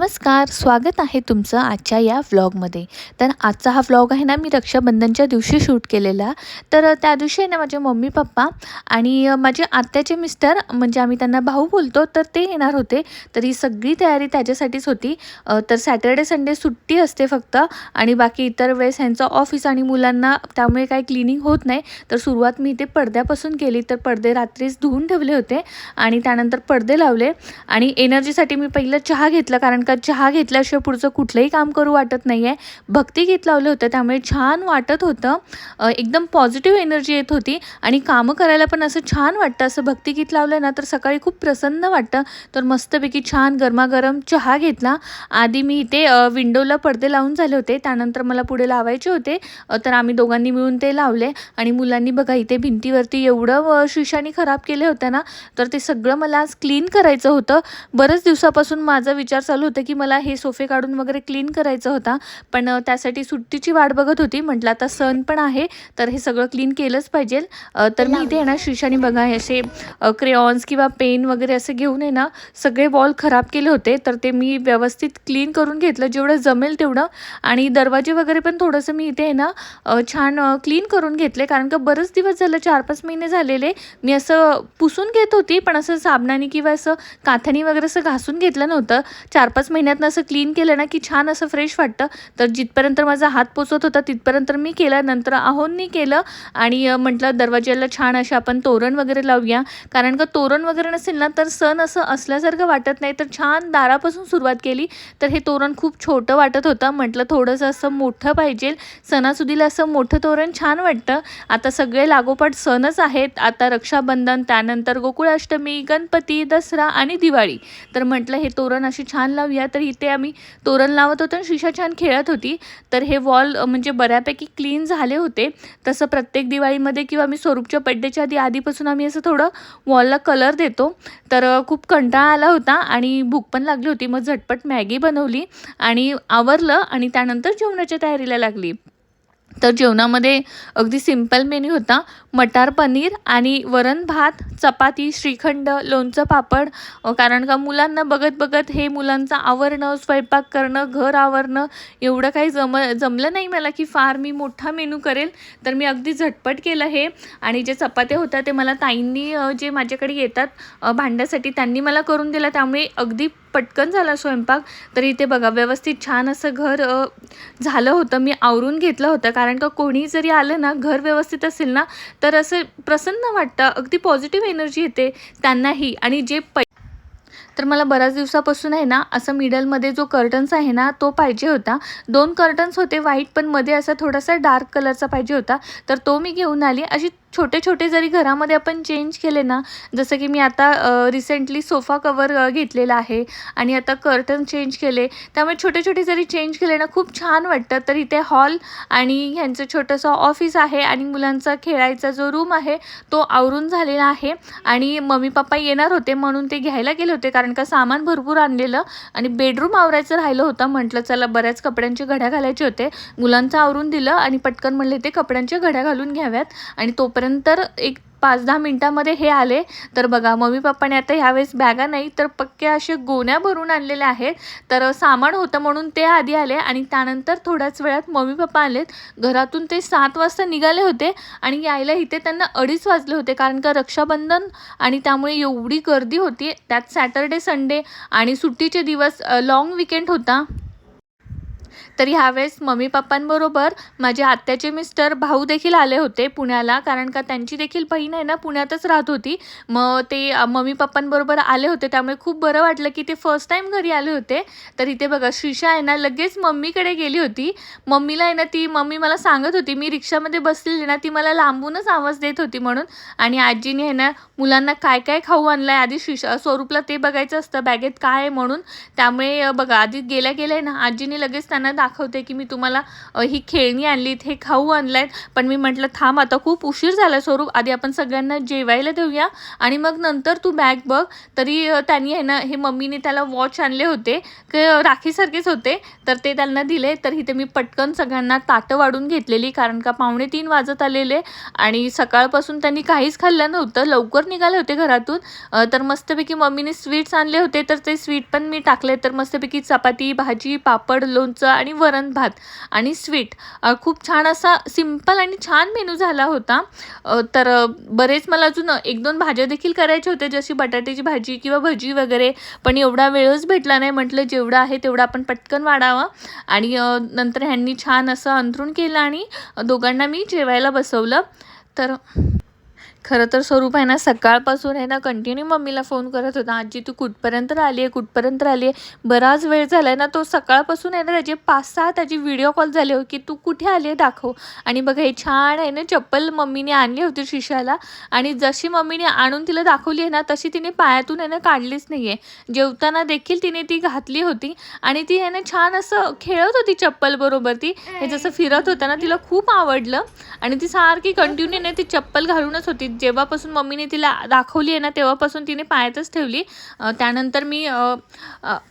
नमस्कार स्वागत आहे तुमचं आजच्या या व्लॉगमध्ये. तर आजचा हा व्लॉग आहे ना मी रक्षाबंधनच्या दिवशी शूट केलेला. तर त्या दिवशी आहे ना माझे मम्मी पप्पा आणि माझे आत्याचे मिस्टर म्हणजे आम्ही त्यांना भाऊ बोलतो तर ते येणार होते. तर ही सगळी तयारी त्याच्यासाठीच होती. तर सॅटर्डे संडे सुट्टी असते फक्त आणि बाकी इतर वेळेस ह्यांचं ऑफिस आणि मुलांना त्यामुळे काही क्लिनिंग होत नाही. तर सुरुवात मी इथे पडद्यापासून केली. तर पडदे रात्रीच धुवून ठेवले होते आणि त्यानंतर पडदे लावले आणि एनर्जीसाठी मी पहिलं चहा घेतला कारण तर चहा घेतल्याशिवाय पुढचं कुठलंही काम करू वाटत नाही आहे भक्तिगीत लावलं होतं त्यामुळे छान वाटत होतं. एकदम पॉझिटिव्ह एनर्जी येत होती आणि कामं करायला पण असं छान वाटतं. असं भक्तिगीत लावलं ना तर सकाळी खूप प्रसन्न वाटतं. तर मस्तपैकी छान गरमागरम चहा घेतला. आधी मी इथे विंडोला पडदे लावून झाले होते. त्यानंतर मला पुढे लावायचे होते. तर आम्ही दोघांनी मिळून ते लावले. आणि मुलांनी बघा इथे भिंतीवरती एवढं शिशाने खराब केले होते ना तर ते सगळं मला आज क्लीन करायचं होतं. बऱ्याच दिवसापासून माझा विचार चालू होता की मला हे सोफे काढून वगैरे क्लीन करायचं होता पण त्यासाठी सुट्टीची वाट बघत होती. म्हटलं आता सण पण आहे तर हे सगळं क्लीन केलंच पाहिजे. तर मी इथे आहे ना शिशाने बघा असे क्रेऑन्स किंवा पेन वगैरे असे घेऊन आहे ना सगळे वॉल खराब केले होते. तर ते मी व्यवस्थित क्लीन करून घेतलं जेवढं जमेल तेवढं. आणि दरवाजे वगैरे पण थोडंसं मी इथे आहे ना छान क्लीन करून घेतले. कारण का बरेच दिवस झालं चार पाच महिने झालेले मी असं पुसून घेत होती पण असं साबणाने किंवा असं काथ्यानी वगैरे असं घासून घेतलं नव्हतं. चार पाच महिन्यातनं असं क्लीन केलं ना की छान असं फ्रेश वाटतं. तर जिथपर्यंत माझा हात पोचत होता तिथपर्यंत मी केलं. नंतर आहोंनी केलं. आणि म्हटलं दरवाज्याला छान असे आपण तोरण वगैरे लावूया. कारण का तोरण वगैरे नसेल ना तर सण असं असल्यासारखं वाटत नाही. तर छान दारापासून सुरुवात केली. तर हे तोरण खूप छोटं वाटत होतं. म्हटलं थोडंसं असं मोठं पाहिजे. सणासुदीला असं मोठं तोरण छान वाटतं. आता सगळे लागोपाठ सणच आहेत. आता रक्षाबंधन त्यानंतर गोकुळाष्टमी गणपती दसरा आणि दिवाळी. तर म्हटलं हे तोरण असे छान लावूया. तर इथे आम्ही तोरण लावत होतो आणि शिशा छान खेळत होती. तर हे वॉल म्हणजे बऱ्यापैकी क्लीन झाले होते. तसं प्रत्येक दिवाळीमध्ये किंवा आम्ही स्वरूपच्या बड्डेच्या आधी आधीपासून आम्ही असं थोडं वॉलला कलर देतो. तर खूप कंटाळा आला होता आणि भूक पण लागली होती. मग झटपट मॅगी बनवली आणि आवरलं आणि त्यानंतर जेवणाच्या तयारीला लागली. तर जेवणामध्ये अगदी सिंपल मेन्यू होता. मटार पनीर आणि वरण भात चपाती श्रीखंड लोणचं पापड. कारण का मुलांना बघत बघत हे मुलांचं आवरणं स्वयंपाक करणं घर आवरणं एवढं काही जम जमलं नाही मला की फार मी मोठा मेनू करेल. तर मी अगदी झटपट केलं हे. आणि जे चपात्या होत्या ते मला ताईंनी जे माझ्याकडे येतात भांड्यासाठी त्यांनी मला करून दिलं. त्यामुळे अगदी पटकन झाला स्वयंपाक तर इथे बघा व्यवस्थित छान असं घर झालं होतं. मी आवरून घेतलं होतं. कारण का कोणी जरी आलं ना घर व्यवस्थित असेल ना तर असं प्रसन्न वाटतं. अगदी पॉझिटिव्ह एनर्जी येते त्यांनाही. आणि जे पै तर मला बऱ्याच दिवसापासून आहे ना असं मिडलमध्ये जो कर्टन्स आहे ना तो पाहिजे होता. दोन कर्टन्स होते व्हाईट पण मध्ये असा थोडासा डार्क कलरचा पाहिजे होता. तर तो मी घेऊन आली. अशी छोटे छोटे जरी घरामध्ये आपण चेंज केले ना जसं की मी आता रिसेंटली सोफा कवर घेतलेला आहे आणि आता कर्टन चेंज केले. त्यामुळे छोटे छोटे जरी चेंज केले ना खूप छान वाटतं. तर इथे हॉल आणि ह्यांचं छोटंसं ऑफिस आहे आणि मुलांचा खेळायचा जो रूम आहे तो आवरून झालेला आहे. आणि मम्मी पप्पा येणार होते म्हणून ते घ्यायला गेले होते. कारण का सामान भरपूर आणलेलं आणि बेडरूम आवरायचं राहिलं होतं. म्हटलं चला बऱ्याच कपड्यांचे घड्या घालायचे होते. मुलांचं आवरून दिलं आणि पटकन म्हणले ते कपड्यांच्या घड्या घालून घ्याव्यात. आणि तोपर्यंत एक पाच दहा मिनटामध्ये हे आले. तर बघा मम्मी पप्पाने आता ह्यावेळेस बॅगा नाही तर पक्क्या असे गोण्या भरून आणलेल्या आहेत. तर सामान होतं म्हणून ते आधी आले आणि त्यानंतर थोड्याच वेळात मम्मी पप्पा आलेत. घरातून ते सात वाजता निघाले होते आणि यायला इथे त्यांना अडीच वाजले होते कारण का रक्षाबंधन आणि त्यामुळे एवढी गर्दी होती. त्यात सॅटर्डे संडे आणि सुट्टीचे दिवस लाँग विकेंड होता. तर ह्यावेळेस मम्मी पप्पांबरोबर माझे आत्याचे मिस्टर भाऊ देखील आले होते पुण्याला कारण का त्यांची देखील बहीण आहे ना पुण्यातच राहत होती. मग ते मम्मी पप्पांबरोबर आले होते त्यामुळे खूप बरं वाटलं की ते फर्स्ट टाईम घरी आले होते. तर इथे बघा श्रीषा आहे ना लगेच मम्मीकडे गेली होती. मम्मीला आहे ना ती मम्मी मला सांगत होती मी रिक्षामध्ये बसलेली ना ती मला लांबूनच आवाज देत होती म्हणून. आणि आजीने आहे ना मुलांना काय काय खाऊ आणलं आहे आधी श्रीषा स्वरूपला ते बघायचं असतं बॅगेत काय आहे म्हणून. त्यामुळे बघा आधी गेल्या गेल्या आहे ना आजीने लगेच त्यांना दाख दाखवते की मी तुम्हाला ही खेळणी आणलीत हे खाऊ आणलाय. पण मी म्हटलं थांब आता खूप उशीर झाला स्वरूप. आधी आपण सगळ्यांना जेवायला देऊया. आणि मग नंतर तू बॅग बघ. तरी त्यांनी आहे ना हे मम्मीने त्याला वॉच आणले होते. राखीसारखेच होते. तर ते त्यांना दिले. तर इथे मी पटकन सगळ्यांना ताटं वाढून घेतलेली. कारण का पावणे तीन वाजत आलेले. आणि सकाळपासून त्यांनी काहीच खाल्लं नव्हतं. लवकर निघाले होते घरातून. तर मस्तपैकी मम्मीने स्वीट्स आणले होते. तर ते स्वीट पण मी टाकले. तर मस्तपैकी चपाती भाजी पापड लोणचं आणि वरण भात आणि स्वीट. खूप छान असा सिंपल आणि छान मेनू झाला होता. तर बरेच मला अजून एक दोन भाज्या देखील करायच्या होत्या जशी बटाट्याची भाजी किंवा भजी वगैरे. पण एवढा वेळच भेटला नाही म्हटलं जेवढं आहे तेवढं आपण पटकन वाढावं. आणि नंतर ह्यांनी छान असं अंथरूण केलं आणि दोघांना मी जेवायला बसवलं. तर खरं तर स्वरूप आहे ना सकाळपासून आहे ना कंटिन्यू मम्मीला फोन करत होता. आजी तू कुठपर्यंत आली आहे कुठपर्यंत आली आहे बराच वेळ झाला आहे ना तो सकाळपासून आहे ना त्याचे पाच सहा त्याची व्हिडिओ कॉल झाले हो की तू कुठे आली आहे दाखव. आणि बघा हे छान आहे ना चप्पल मम्मीने आणली होती शिशाला. आणि जशी मम्मीने आणून तिला दाखवली आहे ना तशी तिने पायातून आहे ना काढलीच नाही आहे जेवताना देखील तिने ती घातली होती. आणि ती आहे ना छान असं खेळत होती चप्पल बरोबर ती. हे जसं फिरत होतं ना तिला खूप आवडलं. आणि ती सारखी कंटिन्यू नाही ती चप्पल घालूनच होती. जेव्हापासून मम्मीने तिला दाखवली आहे ना तेव्हापासून तिने पायातच ठेवली. त्यानंतर मी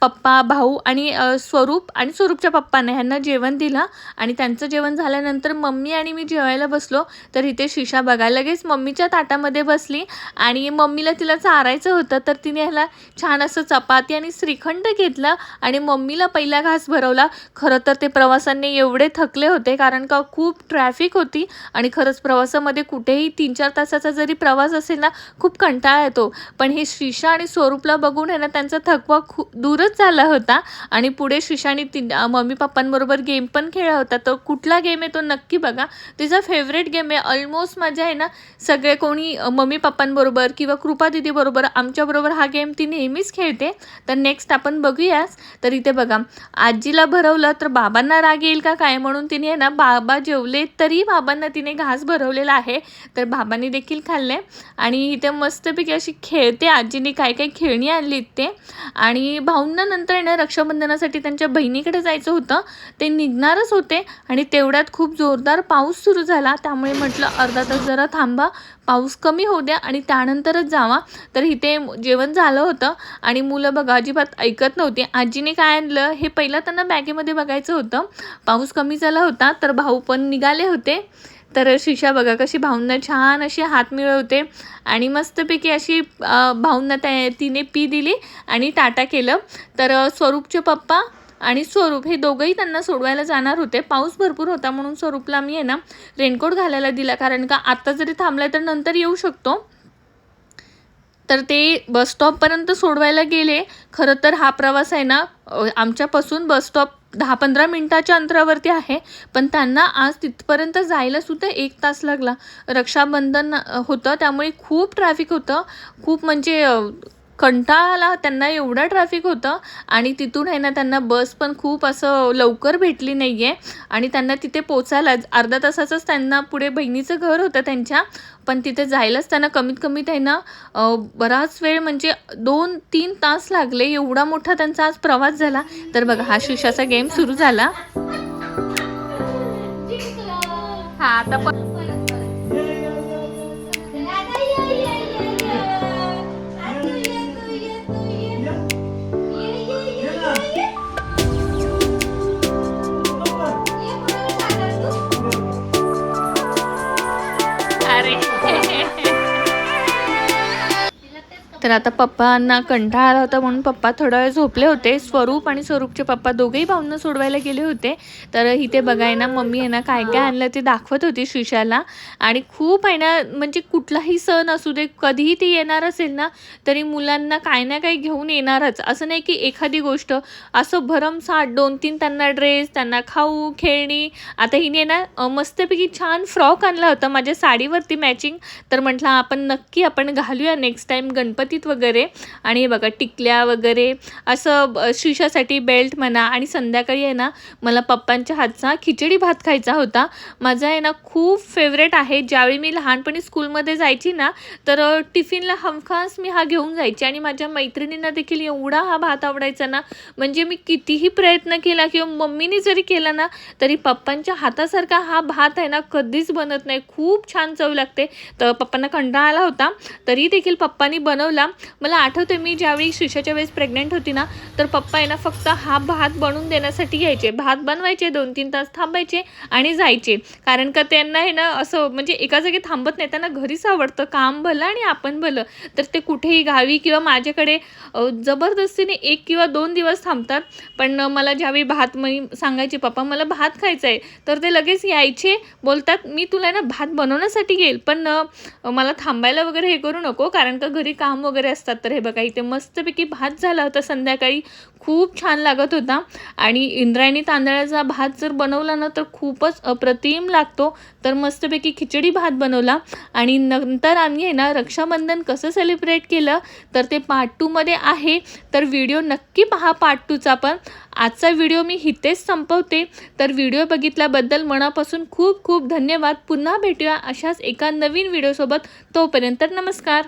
पप्पा भाऊ आणि स्वरूप आणि स्वरूपच्या पप्पांना ह्यांना जेवण दिलं आणि त्यांचं जेवण झाल्यानंतर मम्मी आणि मी जेवायला बसलो. तर इथे शिशा बघायला लगेच मम्मीच्या ताटामध्ये बसली आणि मम्मीला तिला चारायचं होतं तर तिने ह्याला छान असं चपाती आणि श्रीखंड घेतलं आणि मम्मीला पहिला घास भरवला. खरं तर ते प्रवासांनी एवढे थकले होते कारण का खूप ट्रॅफिक होती आणि खरंच प्रवासामध्ये कुठेही तीन चार तासाचा जरी प्रवास असेल ना खूप कंटाळा येतो. पण हे श्रीषा आणि स्वरूपला बघून आहे ना त्यांचा थकवा खूप दूरच झाला होता. आणि पुढे श्रीषाने ती मम्मी पप्पांबरोबर गेम पण खेळला होता. तर कुठला गेम आहे तो नक्की बघा. तिचा फेवरेट गेम आहे. ऑलमोस्ट माझ्या आहे ना सगळे कोणी मम्मी पप्पांबरोबर किंवा कृपा दिदीबरोबर आमच्याबरोबर हा गेम ती नेहमीच खेळते. तर नेक्स्ट आपण बघूयाच. तर इथे बघा. आजीला भरवलं तर बाबांना राग येईल का काय? म्हणून तिने आहे ना बाबा जेवले तरी बाबांना तिने घास भरवलेला आहे. तर बाबांनी देखील खाल्ले आणि इथे मस्तपैकी अशी खेळते आजीने काय काय खेळणी आणली ते. आणि भाऊंना नंतर येणं रक्षाबंधनासाठी त्यांच्या बहिणीकडे जायचं होतं. ते निघणारच होते आणि तेवढ्यात खूप जोरदार पाऊस सुरू झाला. त्यामुळे म्हटलं अर्धा तास जरा थांबा पाऊस कमी होऊ द्या आणि त्यानंतरच जावा. तर इथे जेवण झालं होतं. आणि मुलं बघा अजिबात ऐकत नव्हती. आजीने काय आणलं हे पहिलं त्यांना बॅगेमध्ये बघायचं होतं. पाऊस कमी झाला होता तर भाऊ पण निघाले होते. तर शिशा बघा कशी भाऊंना छान अशी हात मिळवते आणि मस्तपैकी अशी भाऊंना त्या तिने पी दिली आणि टाटा केलं. तर स्वरूपचे पप्पा आणि स्वरूप हे दोघंही त्यांना सोडवायला जाणार होते. पाऊस भरपूर होता म्हणून स्वरूपला मी आहे ना रेनकोट घालायला दिला. कारण का आत्ता जरी थांबलाय तर नंतर येऊ शकतो. तर ते बसस्टॉपपर्यंत सोडवायला गेले. खरं तर हा प्रवास आहे ना आमच्यापासून बसस्टॉप दहा पंधरा मिनटाच्या अंतरावरती आहे पण त्यांना आज तिथपर्यंत जायला सुद्धा एक तास लागला. रक्षाबंधन होतं त्यामुळे खूप ट्रॅफिक होतं. खूप म्हणजे कंटाळा आला त्यांना एवढं ट्रॅफिक होतं आणि तिथून आहे ना त्यांना बस पण खूप असं लवकर भेटली नाही आहे आणि त्यांना तिथे पोचायलाच अर्धा तासाचंच त्यांना पुढे बहिणीचं घर होतं त्यांच्या. पण तिथे जायलाच त्यांना कमीत कमी त्यांना बराच वेळ म्हणजे दोन तीन तास लागले. एवढा मोठा त्यांचा आज प्रवास झाला. तर बघा हा शिशाचा गेम सुरू झाला. हा आता पण Sorry. तर आता पप्पांना कंटाळा आला होता म्हणून पप्पा थोडा वेळ झोपले होते. स्वरूप आणि स्वरूपचे पप्पा दोघेही भाऊंना सोडवायला गेले होते. तर इथे बघाय ना मम्मी आहे ना काय काय आणलं ते दाखवत होती श्रीशाला. आणि खूप आहे ना म्हणजे कुठलाही सण असू दे कधीही ती येणार असेल ना तरी मुलांना काय ना काही घेऊन येणारच. असं नाही की एखादी गोष्ट असं भरमसाठ दोन तीन त्यांना ड्रेस त्यांना खाऊ खेळणी. आता हिने ना मस्तपैकी छान फ्रॉक आणला होता. माझ्या साडीवरती मॅचिंग तर म्हटलं आपण नक्की आपण घालूया. नेक्स्ट टाईम गणपती गणपतीत वगैरे. आणि हे बघा टिकल्या वगैरे असं ब- शिशासाठी बेल्ट म्हणा आणि संध्याकाळी आहे ना मला पप्पांच्या हातचा खिचडी भात खायचा होता. माझा आहे ना खूप फेवरेट आहे. ज्यावेळी मी लहानपणी स्कूलमध्ये जायची ना तर टिफिनला हमखास मी हा घेऊन जायची. आणि माझ्या मैत्रिणींना देखील एवढा हा भात आवडायचा ना म्हणजे मी कितीही प्रयत्न केला किंवा मम्मीने जरी केला ना तरी पप्पांच्या हातासारखा हा भात आहे ना कधीच बनत नाही. खूप छान चव लागते. तर पप्पांना कंटाळा आला होता. तरी देखील पप्पांनी बनवला. मला आठवते मी ज्यावेळी शिशाच्या वेळेस प्रेग्नेंट होती ना तर पप्पा आहे ना फक्त हा भात बनवून देण्यासाठी यायचे. भात बनवायचे दोन तीन तास थांबायचे आणि जायचे. कारण का त्यांना आहे ना असं म्हणजे एका जागी थांबत नाही त्यांना घरीच आवडतं. काम भलं आणि आपण भलं. तर ते कुठेही गावी किंवा माझ्याकडे जबरदस्तीने एक किंवा दोन दिवस थांबतात. पण मला ज्यावेळी भात मी सांगायचे पप्पा मला भात खायचा आहे. तर ते लगेच यायचे बोलतात मी तुला ना भात बनवण्यासाठी येईल. पण मला थांबायला वगैरे हे करू नको कारण का घरी काम वगैरे असतात तर हे बघा इथे मस्तपैकी भात झाला होता संध्याकाळी. खूप छान लागत होता. आणि इंद्रायणी तांदळाचा भात जर बनवला ना तर खूपच अप्रतिम लागतो. तर मस्तपैकी खिचडी भात बनवला. आणि नंतर आम्ही आहे ना रक्षाबंधन कसं सेलिब्रेट केलं तर ते पार्ट टूमध्ये आहे. तर व्हिडिओ नक्की पहा पार्ट टूचा पण. आजचा व्हिडिओ मी इथेच संपवते. तर व्हिडिओ बघितल्याबद्दल मनापासून खूप खूप धन्यवाद. पुन्हा भेटूया अशाच एका नवीन व्हिडिओसोबत तोपर्यंत नमस्कार.